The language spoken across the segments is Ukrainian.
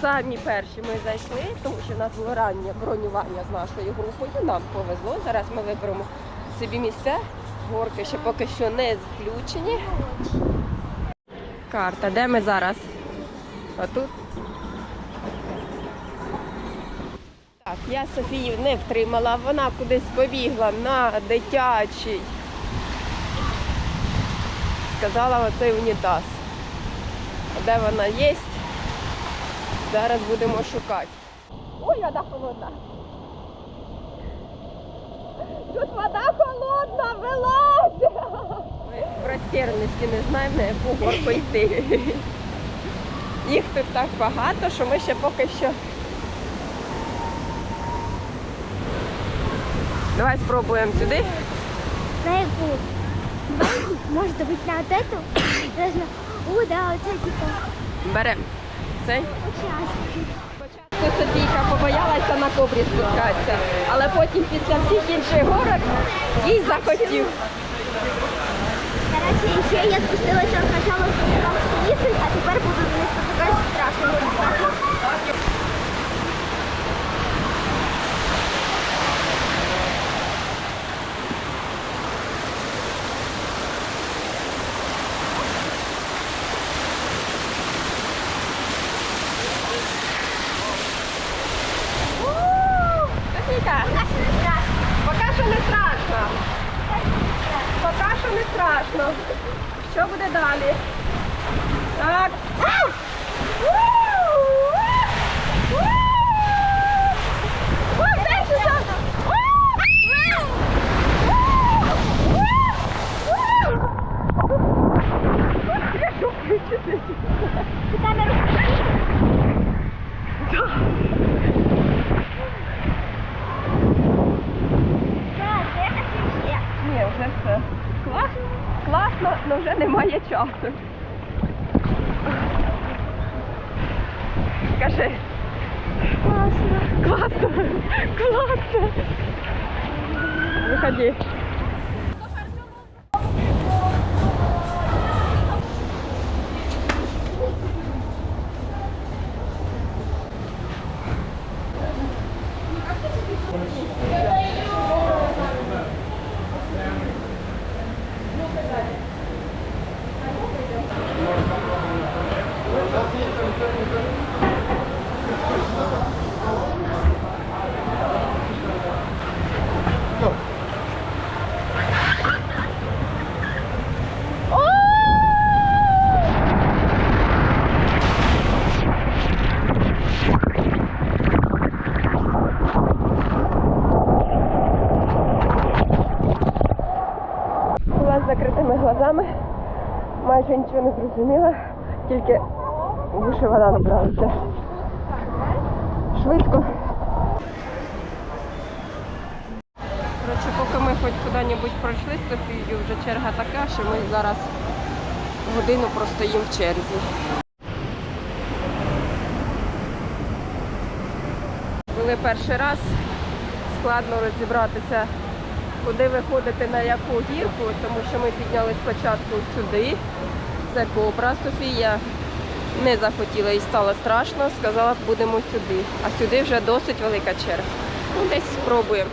самі перші ми зайшли, тому що в нас було раннє бронювання з нашою групою. Нам повезло. Зараз ми виберемо собі місце. Горки ще поки що не включені. Карта, де ми зараз? А тут? Так, я Софію не втримала, вона кудись побігла на дитячий. Сказала оцей унітаз. Де вона є? Зараз будемо шукати. Ой, вода холодна. Тут вода холодна, вилазь! Ми в розтеряності не знаємо, на яку горку йти. Їх тут так багато, що ми ще поки що. Давай спробуємо сюди. На яку? Может быть на вот эту? Даже, о, да, вот это типа. Беремо цей. Спочатку Софійка побоялася на кобрі спускатися, але потім після всіх інших горок їй захотів. Коротше, ще я спустилась сначала лісу, а тепер буду вниз спускаться страшно. Софійка, поки що не страшно. Поки що не страшно. Що буде далі? Так. Ой, дай сюди. Як включити? Ні, вже все. Клас, класно, але вже немає часу. Кажи. Класно. Класно. Класно. Виходи. Майже нічого не зрозуміла, тільки в уші вода набралася. Швидко. Коротше, поки ми хоч куди-небудь пройшли з Софією, вже черга така, що ми зараз годину простоїмо в черзі. Були перший раз, складно розібратися, куди виходити на яку гірку, тому що ми підняли спочатку сюди. Це кобра Софія. Не захотіла і стало страшно, сказала, будемо сюди. А сюди вже досить велика черга. Ну, десь спробуємо.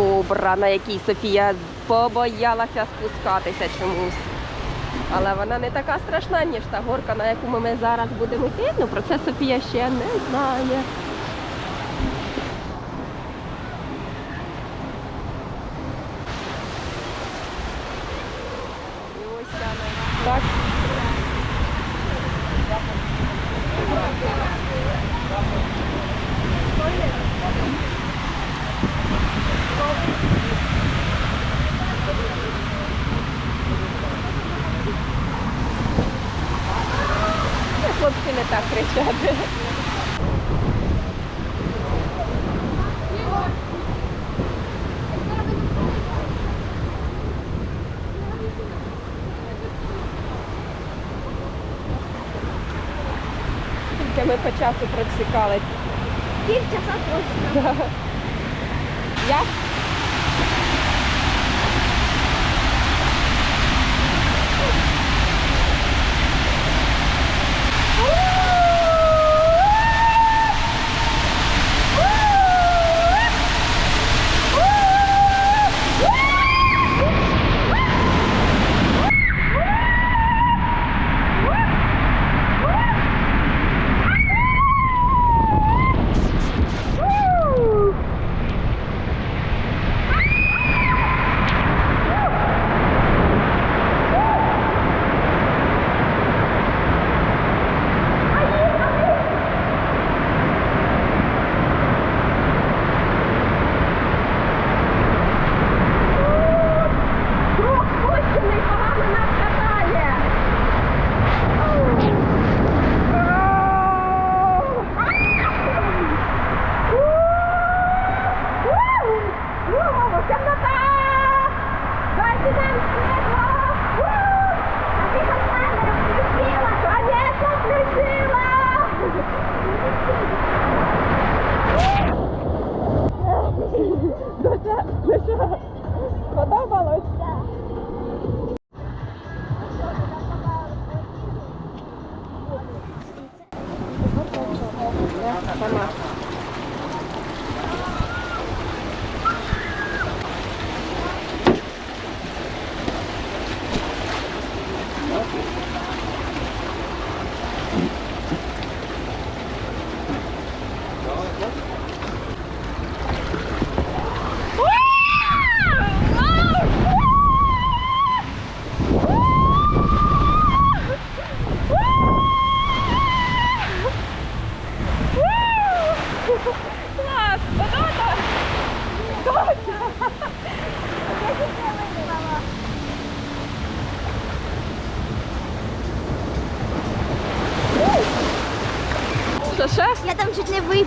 Кобра, на якій Софія побоялася спускатися чомусь. Але вона не така страшна, ніж та горка, на яку ми зараз будемо йти. Ну про це Софія ще не знає. тільки не так кричати. Тільки ми по часу процікали. Пів часа точно. Я 干嘛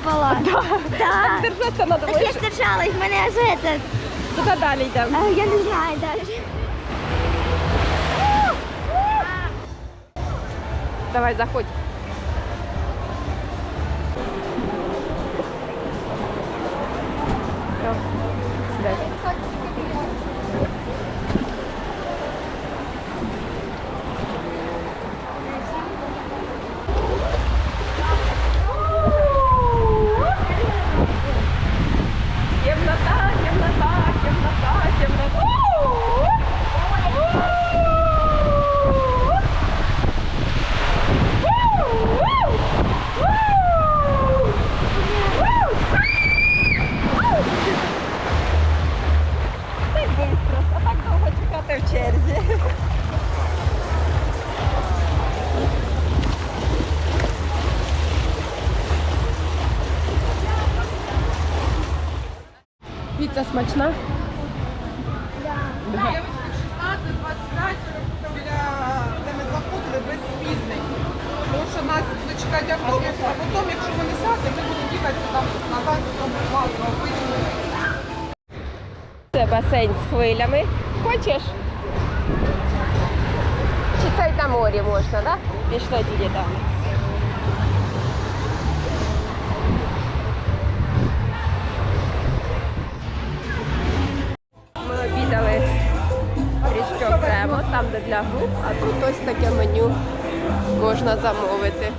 випала. Да. Держатися надо. Так я ж держалась, в мене аж этот. Куди далі йдемо? а, Я не знаю даже. Давай, заходь. Смачна? Дівчатки 16-25 біля де ми заходили без спізнень. Тому що нас буде чекати автобус, а потім, якщо ми не ми будемо їхати там назад, тому класно, обично. Це басейн з хвилями. Хочеш? Чи це й на морі можна, так? Да? Пішли тоді там. Там де для груп, а тут ось таке меню можна замовити.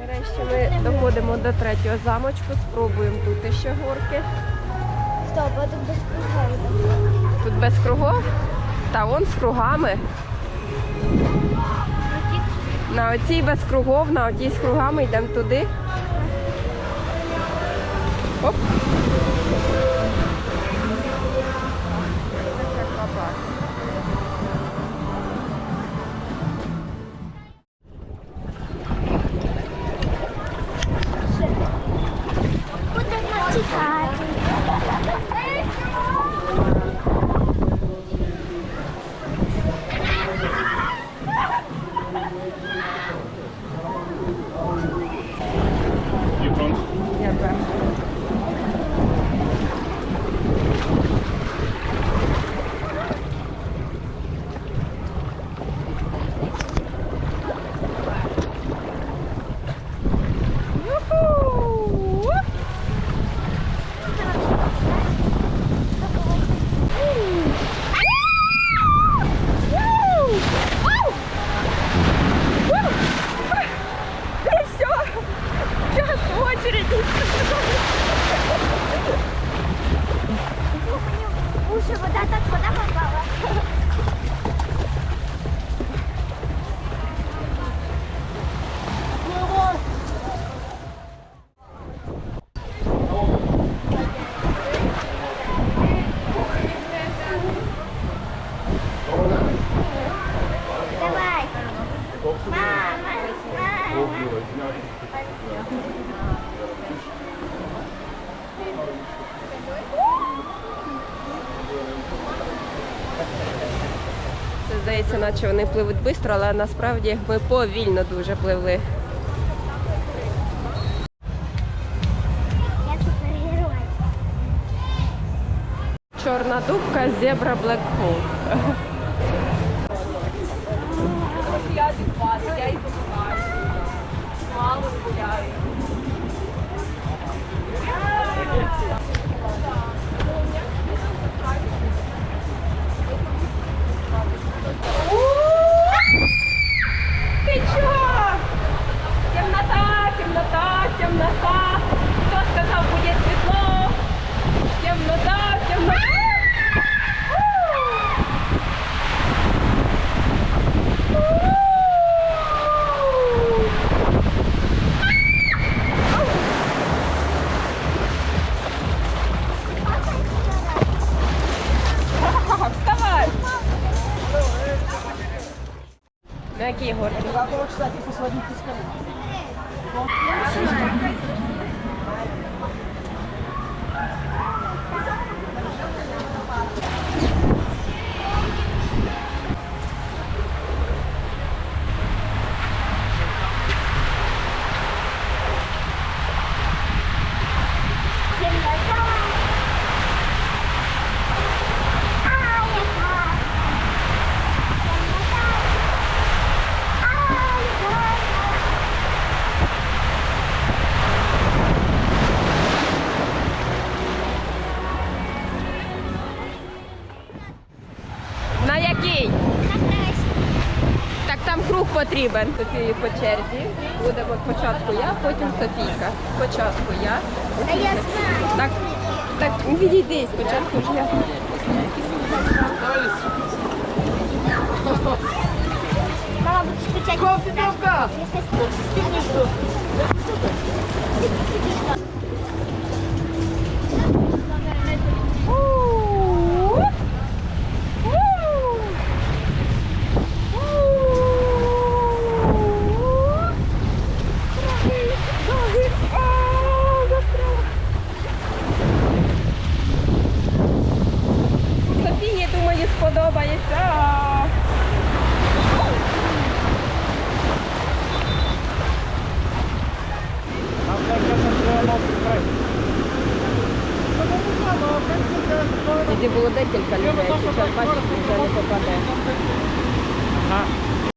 Нарешті ми доходимо до третього замочку, спробуємо тут ще горки. Стоп, а тут без кругов. Тут без кругов? Та вон з кругами. На оцій без кругов, на отій з кругами йдемо туди. Оп. Будемо чекати. Я перша. В уши вода так вода попала. Давай. Мама, мама. Це здається, наче вони пливуть швидко, але насправді ми повільно дуже пливли. Чорна дубка, зебра Black Hole. Ти Темнота. Потрібен. Софії по черзі. Будемо спочатку я, потім Софійка. Спочатку я. Та я знаю. Так, так, відійди, спочатку ж я. Мама буде скучати. Кофе, Софії,